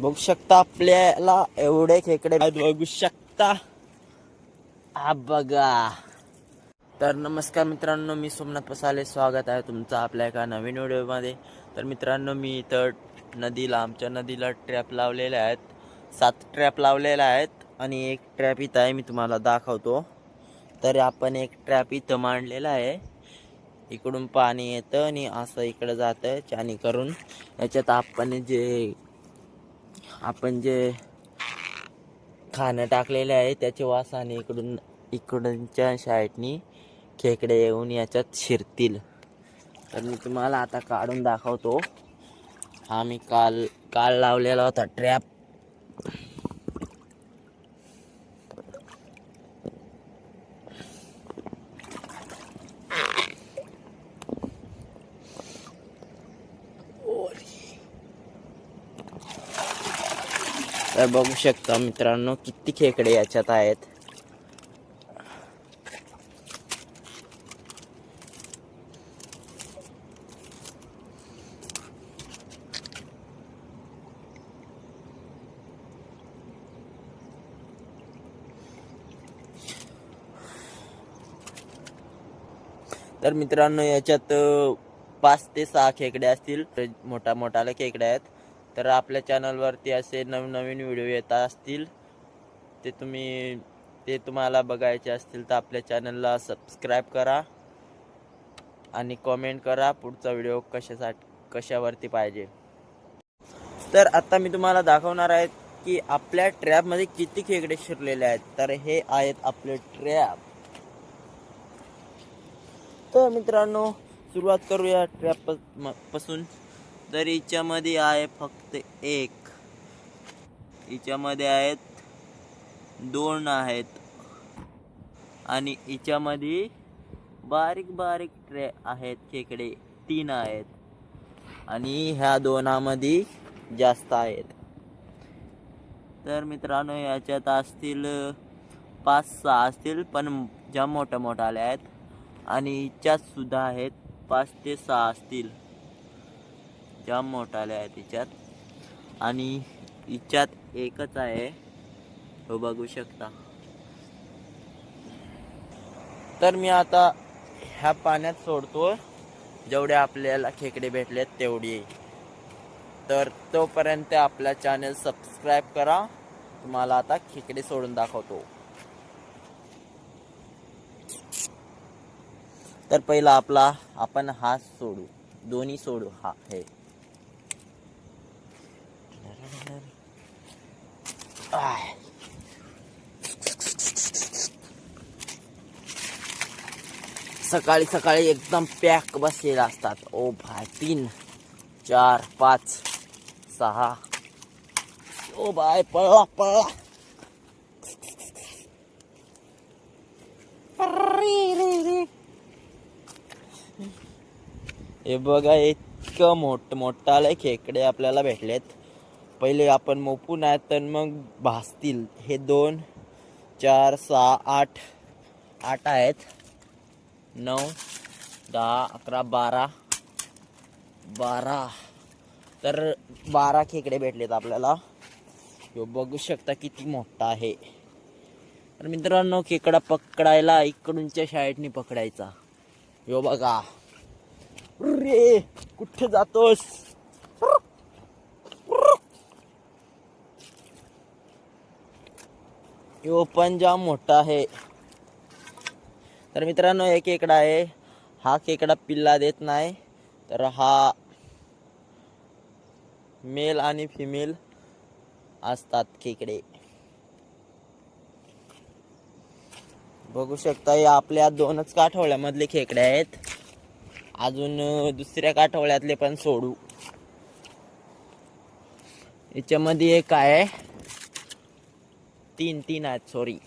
बघू शकता आपल्याला एवढे खेकडे बघू शकता. हा बघा. तर नमस्कार मित्रांनो मी सोमनाथ पसाले. स्वागत आहे तुमचं आपल्या एका नवीन व्हिडिओमध्ये. तर मित्रांनो मी इथं नदीला आमच्या नदीला ट्रॅप लावलेले आहेत. सात ट्रॅप लावलेले आहेत आणि एक ट्रॅप इथं आहे मी तुम्हाला दाखवतो. तर आपण एक ट्रॅप इथं मांडलेला आहे. इकडून पाणी येतं आणि असं इकडं जातं चानी करून. याच्यात आपण जे आपण जे खाणं टाकलेले आहे त्याचे वासाने इकडून इकडूनच्या शाळेतनी खेकडे येऊन याच्यात शिरतील. तर मी तुम्हाला आता काढून दाखवतो. हा मी काल काल लावलेला होता ट्रॅप तर बघू शकता मित्रांनो किती खेकडे याच्यात आहेत. तर मित्रांनो याच्यात पाच ते सहा खेकडे असतील. मोठा मोठाले खेकडे आहेत. तर आपल्या चॅनलवरती असे नवीन नवीन व्हिडिओ येत असतील ते तुम्ही ते तुम्हाला बघायचे असतील तर आपल्या चॅनलला सबस्क्राईब करा आणि कॉमेंट करा पुढचा व्हिडिओ कशासाठी कशावरती पाहिजे. तर आता मी तुम्हाला दाखवणार आहे की आपल्या ट्रॅपमध्ये किती खेकडे शिरलेले आहेत. तर हे आहेत आपले ट्रॅप तर मित्रांनो सुरुवात करूया ट्रॅपपासून. तर हिच्यामध्ये आहे फक्त एक. हिच्यामध्ये आहेत दोन आहेत. आणि हिच्यामध्ये बारीक बारीक ट्रे आहेत खेकडे तीन आहेत. आणि ह्या दोनामध्ये जास्त आहेत. तर मित्रांनो याच्यात असतील पाच सहा असतील पण ज्या मोठ्या मोठ्या आल्या आहेत. आणि हिच्यात सुद्धा आहेत पाच ते सहा असतील. ज्या मोठाले आहे आहेत हिच्यात आणि हिच्यात एकच आहे. हो बघू शकता. तर मी आता ह्या पाण्यात सोडतो जेवढे आपल्याला खेकडे भेटलेत तेवढी. तर तोपर्यंत आपला चॅनल सबस्क्राईब करा. तुम्हाला आता खेकडे सोडून दाखवतो. तर पहिला आपला आपण हा सोडू. दोन्ही सोडू. हा हे. सकाळी सकाळी एकदम पॅक बसलेला असतात. ओ भाय तीन चार पाच सहा. ओ बाय पळला पळला हे बघा इतकं मोठ मोठाले खेकडे आपल्याला भेटलेत. पहिले आपण मोपू नाही तर मग भासतील. हे दोन चार सहा आठ. आठ आहेत. नऊ दहा अकरा बारा. बारा. तर बारा खेकडे भेटलेत आपल्याला. यो बघू शकता किती मोठा आहे. तर मित्रांनो खेकडा पकडायला इकडूनच्या शाळेतनी पकडायचा. यो बघा. रे कुठे जातोस? यो पण जाम मोठा आहे. तर मित्रांनो एक खेकडा आहे. हा खेकडा पिल्ला देत नाही. तर हा मेल आणि फिमेल असतात खेकडे. बघू शकता हे आपल्या दोनच काठवळ्यामधले खेकडे आहेत. अजून दुसऱ्या काठवळ्यातले पण सोडू. याच्यामध्ये एक आहे. तीन तीन आहेत सॉरी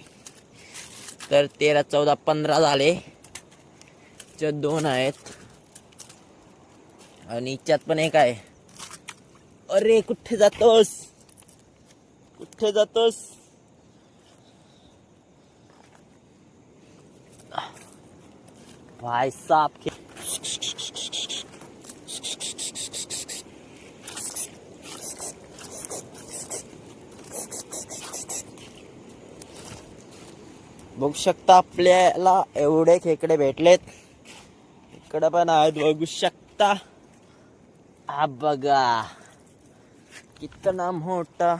तर तेरा चौदा पंधरा झाले. च दोन आहेत. आणि याच्यात पण एक आहे. अरे कुठे जातोस? कुठे जातोस? भाई साहब के बघू शकता आपल्याला एवढे खेकडे भेटलेत. इकडे पण आहेत बघू शकता. हा बघा. कितना मोठा.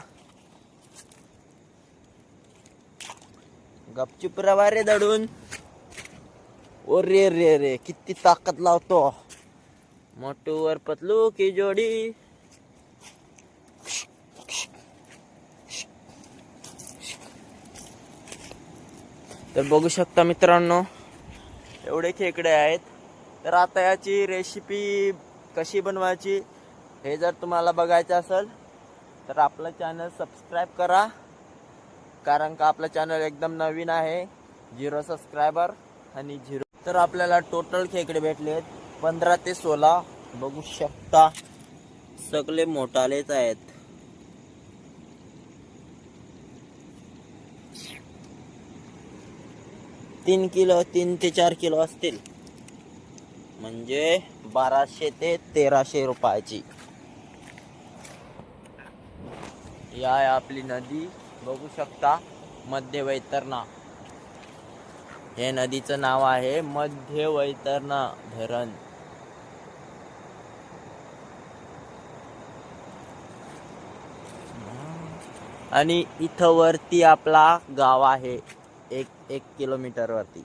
गपचूप रवा रे दडून. ओ रे रे रे किती ताकद लावतो. मोटूवर पतलू की जोडी. तर बघू शकता मित्रांनो एवढे खेकडे आहेत. तर आता याची रेसिपी कशी बनवायची हे जर तुम्हाला बघायचं असेल तर आपलं चॅनल सबस्क्राईब करा. कारण का आपलं चॅनल एकदम नवीन आहे झिरो सबस्क्रायबर आणि झिरो तर आपल्याला टोटल खेकडे भेटले आहेत पंधरा ते सोळा. बघू शकता सगळे मोठालेच आहेत. तीन किलो तीन ते चार किलो असतील. म्हणजे बाराशे ते तेराशे रुपयाची. या आहे आपली नदी. बघू शकता मध्य वैतरणा. हे नदीचं नाव आहे मध्य वैतरणा धरण. आणि इथं वरती आपला गाव आहे. एक एक किलोमीटर वरती